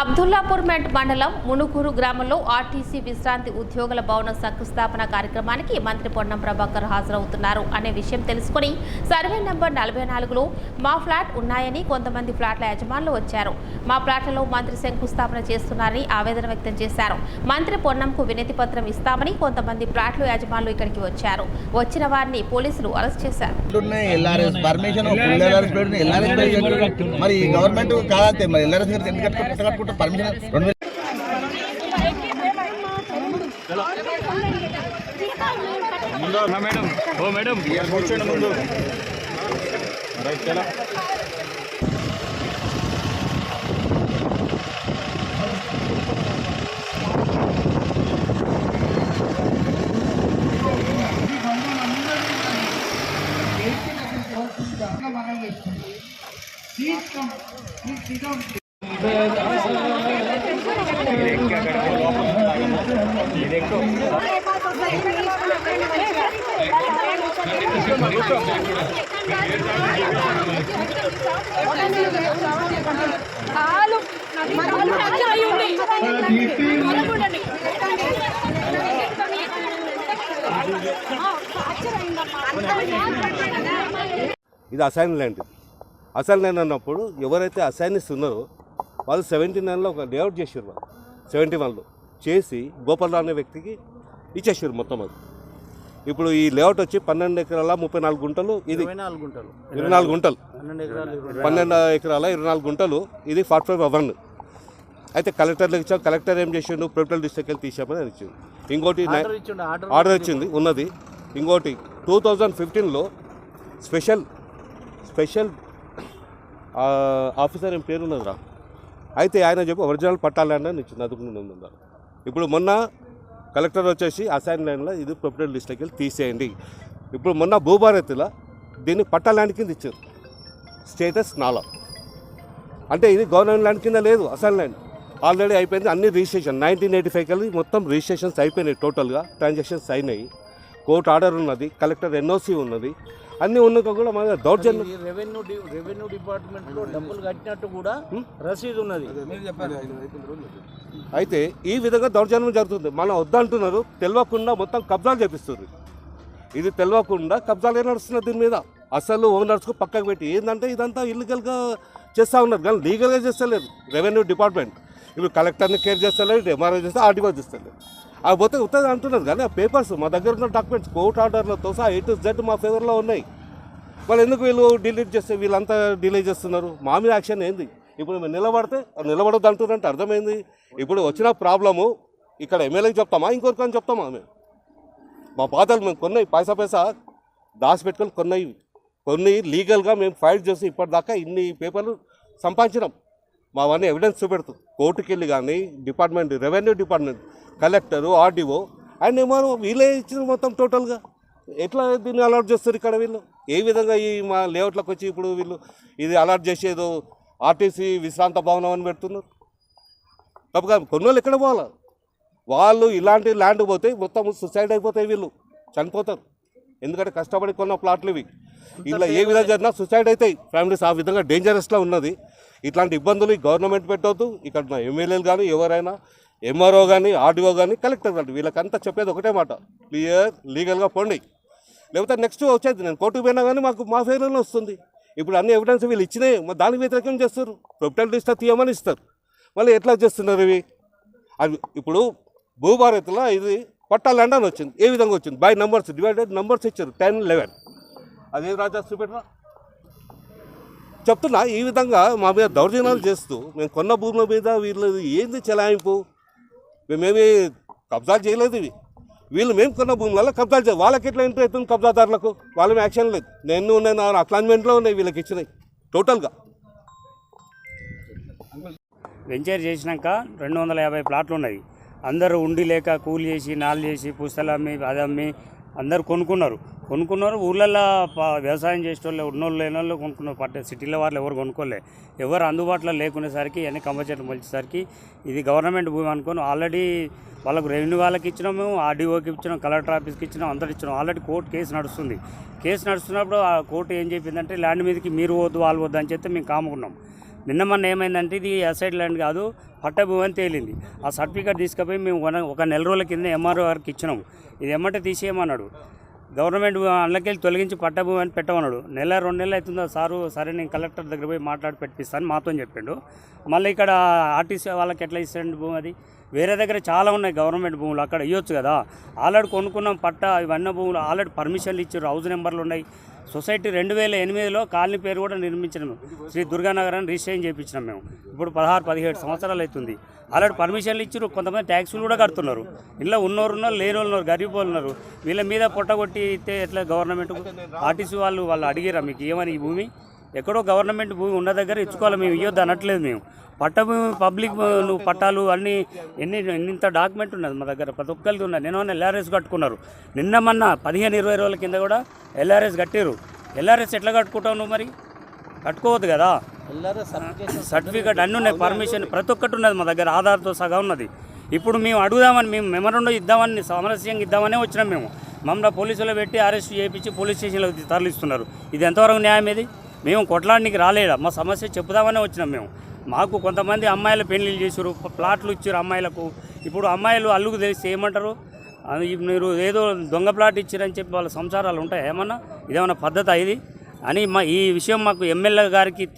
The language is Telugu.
అబ్దుల్లాపూర్ మెట్ మండలం మునుకూరు గ్రామంలో ఆర్టీసీ విశ్రాంతి ఉద్యోగుల భవన శంకుస్థాపన కార్యక్రమానికి మంత్రి పొన్నం ప్రభాకర్ హాజరవుతున్నారు అనే విషయం తెలుసుకుని సర్వే నెంబర్ నలభై నాలుగులో మా ఫ్లాట్ ఉన్నాయని కొంతమంది ఫ్లాట్ల యజమానులు వచ్చారు. మా ఫ్లాట్లలో మంత్రి శంకుస్థాపన చేస్తున్నారని ఆవేదన వ్యక్తం చేశారు. మంత్రి పొన్నంకు వినతి పత్రం ఇస్తామని కొంతమంది ఫ్లాట్ల యజమానులు ఇక్కడికి వచ్చారు. వచ్చిన వారిని పోలీసులు అరెస్ట్ చేశారు. మరి గవర్నమెంట్ కాదంతే మరి ఎల్ఆర్ఎస్ గారు ఎందుకు కట్టుకుంటారు ఎట్లా కట్టుకుంటారు పర్మిషన్ రెండు వేలు ముందు రా మేడం ఓ మేడం కూర్చోండి ముందు రైట్ చలో కాలు కాలు ఫ్రాక్చర్ అయి ఇది అసైన్ ల్యాండ్ ఇది. అసైన్ ల్యాండ్ అన్నప్పుడు ఎవరైతే అసైనిస్ ఉన్నారో వాళ్ళు సెవెంటీ నైన్లో ఒక లేఅవుట్ చేసారు వాళ్ళు. సెవెంటీ వన్లో. చేసి గోపాలరావు అనే వ్యక్తికి ఇచ్చేసారు మొత్తం అది. ఇప్పుడు ఈ లేఅవుట్ వచ్చి పన్నెండు ఎకరాల ముప్పై నాలుగు గుంటలు ఇది ఇరవై నాలుగు గుంటలు. పన్నెండు ఎకరాల ఇరవై నాలుగు. గుంటలు ఇది ఫార్టీ ఫైవ్ అవన్ అయితే కలెక్టర్లకు ఇచ్చాం కలెక్టర్ ఏం చేసిండు? ప్రిపటల్ డిస్ట్రిక్ట్ వెళ్ళి తీసామని అని ఇచ్చింది ఇంకోటి ఆర్డర్ ఇచ్చింది ఉన్నది. ఇంకోటి టూ థౌజండ్ ఫిఫ్టీన్లో స్పెషల్ స్పెషల్ ఆఫీసర్ ఏం పేరు ఉన్నదిరా? అయితే ఆయన చెప్పి ఒరిజినల్ పట్టాలండి అని ఇచ్చింది అందుకుని ఇప్పుడు మొన్న కలెక్టర్ వచ్చేసి అసైన్ ల్యాండ్లో ఇది ప్రొపరేటర్ లిస్ట్లోకి వెళ్ళి తీసేయండి. ఇప్పుడు మొన్న భూభారతిలో దీన్ని పట్టా ల్యాండ్ కింద ఇచ్చారు. స్టేటస్ నాలా. అంటే ఇది గవర్నమెంట్ ల్యాండ్ కింద లేదు అసైన్ ల్యాండ్. ఆల్రెడీ అయిపోయింది అన్ని రిజిస్ట్రేషన్. నైన్టీన్ ఎయిటీ ఫైవ్ కలిసి మొత్తం రిజిస్ట్రేషన్స్ అయిపోయినాయి టోటల్గా. ట్రాన్సాక్షన్స్ అయినాయి. కోర్టు ఆర్డర్ ఉన్నది కలెక్టర్ ఎన్ఓసి ఉన్నది. అన్నీ ఉన్నాక కూడా మన దౌర్జన్యం. రెవెన్యూ రెవెన్యూ డిపార్ట్మెంట్లో డబ్బులు కట్టినట్టు కూడా రసీదు ఉన్నది. అయితే ఈ విధంగా దౌర్జన్యం జరుగుతుంది. మనం వద్దంటున్నారు తెలియకుండా మొత్తం కబ్జాలు చేపిస్తుంది ఇది తెలియకుండా కబ్జాలు ఏ నడుస్తున్నారు దీని మీద? అసలు ఓనర్స్కు పక్కకు పెట్టి ఏంటంటే ఇదంతా ఇల్లీగల్గా చేస్తూ ఉన్నారు. కానీ లీగల్గా చేస్తలేరు. రెవెన్యూ డిపార్ట్మెంట్ ఇప్పుడు కలెక్టర్ని కేర్ చేస్తలేదు ఎంఆర్ఓ చేస్తే ఆర్టీఓ చేస్తలేదు ఆ పోతే ఉత్తది అంటున్నారు కానీ ఆ పేపర్స్ మా దగ్గర ఉన్న డాక్యుమెంట్స్ కోర్ట్ ఆర్డర్లతో సహా ఏ టు జెడ్ మా ఫేవర్లో ఉన్నాయి. వాళ్ళు ఎందుకు వీళ్ళు డిలీట్ చేస్తే వీళ్ళంతా డిలే చేస్తున్నారు? మా మీద యాక్షన్ ఏంది? ఇప్పుడు మేము నిలబడితే నిలబడద్దు అంటున్నారంటే అర్థమైంది. ఇప్పుడు వచ్చిన ప్రాబ్లము ఇక్కడ ఎమ్మెల్యేకి చెప్తామా? ఇంకొకరికని చెప్తామా మేము మా పాతలు మేము కొన్నాయి పైసా పైసా దాచిపెట్టుకొని కొన్నాయి కొన్ని లీగల్గా మేము ఫైట్ చేసి ఇప్పటిదాకా ఇన్ని పేపర్లు సంపాదించినాం. మావన్నీ ఎవిడెన్స్ చూపెడుతుంది. కోర్టుకి వెళ్ళి కానీ department revenue department collector RDO and ఏమో వీళ్ళే ఇచ్చిన మొత్తం టోటల్గా ఎట్లా దీన్ని అలర్ట్ చేస్తారు ఇక్కడ వీళ్ళు? ఏ విధంగా ఈ మా లేఅవుట్లకు వచ్చి ఇప్పుడు వీళ్ళు ఇది అలర్ట్ చేసేదో ఆర్టీసీ విశ్రాంత భవనం అని పెడుతున్నారు. తప్పగా కొన్నోళ్ళు ఎక్కడ పోవాలి? వాళ్ళు ఇలాంటి ల్యాండ్ పోతే మొత్తం సుసైడ్ అయిపోతాయి వీళ్ళు. చనిపోతారు. ఎందుకంటే కష్టపడి కొన్న ప్లాట్లు ఇవి. ఇలా ఏ విధంగా జరిగినా సుసైడ్ అవుతాయి. ఫ్యామిలీస్ ఆ విధంగా డేంజరస్లో ఉన్నది. ఇట్లాంటి ఇబ్బందులు గవర్నమెంట్ పెట్టవద్దు ఇక్కడ ఎమ్మెల్యేలు కానీ ఎవరైనా ఎంఆర్ఓ కానీ ఆర్డీఓ కానీ కలెక్టర్ కానీ వీళ్ళకంతా చెప్పేది ఒకటే మాట. క్లియర్ లీగల్గా పోండి. లేకపోతే నెక్స్ట్ వచ్చేది నేను కోర్టుకు పోయినా కానీ మాకు మా ఫేవర్లో వస్తుంది. ఇప్పుడు అన్ని ఎవిడెన్స్ వీళ్ళు ఇచ్చినాయి మరి దానికి వ్యతిరేకం చేస్తారు? ప్రొపిటల్ లిస్ట్ తీయమని ఇస్తారు. మళ్ళీ ఎట్లా చేస్తున్నారు ఇవి? అవి ఇప్పుడు భూభారత్లో ఇది పట్టా ల్యాండ్ అని వచ్చింది. ఏ విధంగా వచ్చింది? బై నంబర్స్ డివైడెడ్ నంబర్స్ ఇచ్చారు. టెన్ లెవెన్ అదే రాజా చూపెట్టరా? చెప్తున్నా ఈ విధంగా మా మీద దౌర్జన్యాలు చేస్తూ మేము కొన్న భూముల మీద వీళ్ళు ఏంది చెలాయింపు? మేమేమి కబ్జాలు చేయలేదు ఇవి. వీళ్ళు మేము కొన్న భూములలో కబ్జాలు చేయాలి వాళ్ళకి ఎట్లా ఇంటర్ అవుతుంది కబ్జాదారులకు? వాళ్ళ యాక్షన్ లేదు. నేను ఉన్నాయి నా అక్లాన్మెంట్లో ఉన్నాయి వీళ్ళకి ఇచ్చినాయి టోటల్గా. వెంచర్ చేసినాక రెండు వందల యాభై ప్లాట్లు ఉన్నాయి. అందరూ ఉండి లేక కూలి చేసి నాలు చేసి పుస్తలు అమ్మి అది అమ్మి అందరు కొనుక్కున్నారు. కొనుక్కున్నారు ఊళ్ళల్లో వ్యవసాయం చేసేటోళ్ళు ఉన్నోళ్ళు లేని వాళ్ళు కొనుక్కున్నారు పట్ట సిటీలో వాళ్ళు ఎవరు కొనుక్కోలే. ఎవరు అందుబాటులో లేకునేసరికి అన్ని కంప చెట్లు మొలిచేసరికి ఇది గవర్నమెంట్ భూమి అనుకొని ఆల్రెడీ వాళ్ళకు రెవెన్యూ వాళ్ళకి ఇచ్చినాము ఆర్డీఓకి ఇచ్చినాం కలెక్టర్ ఆఫీస్కి ఇచ్చినాం అందరికి ఇచ్చినాం. ఆల్రెడీ కోర్టు కేసు నడుస్తుంది. కేసు నడుస్తున్నప్పుడు ఆ కోర్టు ఏం చెప్పిందంటే ల్యాండ్ మీదకి మీరు వద్దు వాళ్ళు వద్దు అని చెప్తే మేము కాముకున్నాం. నిన్న మొన్న ఏమైందంటే ఇది అసైడ్ ల్యాండ్ కాదు పట్ట భూమి అని తేలింది. ఆ సర్టిఫికేట్ తీసుకుపోయి మేము ఒక నెల రోజుల కింద ఎంఆర్ఓ గారికి ఇచ్చినాము. ఇది ఎమ్మటే తీసేయమన్నాడు. గవర్నమెంట్ అందులోకెళ్ళి తొలగించి పట్టభూమి అని పెట్టమన్నాడు. నెల రెండు నెలలు అవుతుందో సారు? సరే నేను కలెక్టర్ దగ్గర పోయి మాట్లాడి పెట్టిస్తాను మాతో చెప్పిండు. మళ్ళీ ఇక్కడ ఆర్టీసీ వాళ్ళకి ఎట్లా ఇస్తాడు భూమి అది? వేరే దగ్గర చాలా ఉన్నాయి గవర్నమెంట్ భూములు అక్కడ ఇవ్వచ్చు కదా. ఆల్రెడీ కొనుక్కున్నాం పట్ట ఇవన్నీ భూములు. ఆల్రెడీ పర్మిషన్లు ఇచ్చారు. హౌస్ నెంబర్లు ఉన్నాయి. సొసైటీ రెండు వేల ఎనిమిదిలో కాలనీ పేరు కూడా నిర్మించినాము శ్రీ దుర్గానగర్ అని రిజిస్ట్రేషన్ చేయించినాం మేము. ఇప్పుడు పదహారు పదిహేడు సంవత్సరాలు అవుతుంది. ఆల్రెడీ పర్మిషన్లు ఇచ్చారు కొంతమంది ట్యాక్సులు కూడా కడుతున్నారు. ఇంట్లో ఉన్నోరు ఉన్నారు లేని వాళ్ళు ఉన్నారు గరీబ్ వాళ్ళు ఉన్నారు వీళ్ళ మీద పొట్టగొట్టి ఇస్తే ఎట్లా గవర్నమెంట్ ఆర్టీసీ వాళ్ళు వాళ్ళు అడిగిరా మీకు ఏమని ఈ భూమి? ఎక్కడో గవర్నమెంట్ భూమి ఉన్న దగ్గర ఇచ్చుకోవాలి మేము ఇవ్వద్దు అనట్లేదు మేము. పట్ట పబ్లిక్ నువ్వు పట్టాలు అన్నీ ఎన్ని ఇంత డాక్యుమెంట్ ఉన్నది మా దగ్గర ప్రతి ఒక్కరికి ఉన్నది. నేను ఎల్ఆర్ఎస్ కట్టుకున్నారు. నిన్న మొన్న పదిహేను ఇరవై రోజుల కింద కూడా ఎల్ఆర్ఎస్ కట్టారు ఎల్ఆర్ఎస్ ఎట్లా కట్టుకుంటావు నువ్వు మరి? కట్టుకోవద్దు కదా. సర్టిఫికేట్ అన్నీ ఉన్నాయి పర్మిషన్ ప్రతి ఒక్కటి ఉన్నది మా దగ్గర ఆధార్తో సగా ఉన్నది. ఇప్పుడు మేము అడుగుదామని మేము మెమరండో ఇద్దామని సామరస్యంగా ఇద్దామనే వచ్చినాం మేము. మమ్మల్ని పోలీసులు పెట్టి అరెస్ట్ చేయించి పోలీస్ స్టేషన్లో తరలిస్తున్నారు. ఇది ఎంతవరకు న్యాయం ఇది? మేము కొట్లాడడానికి రాలేదా? మా సమస్య చెప్పుదామనే వచ్చినాం మేము. మాకు కొంతమంది అమ్మాయిల పెళ్ళిళ్ళు చేసారు ప్లాట్లు ఇచ్చారు అమ్మాయిలకు. ఇప్పుడు అమ్మాయిలు అల్లుకు తెలిస్తే ఏమంటారు? మీరు ఏదో దొంగ ప్లాట్ ఇచ్చారని చెప్పి వాళ్ళ సంసారాలు ఉంటాయి ఏమన్నా? ఇదేమన్నా పద్ధతి ఇది? అని మా ఈ విషయం మాకు ఎమ్మెల్యే గారికి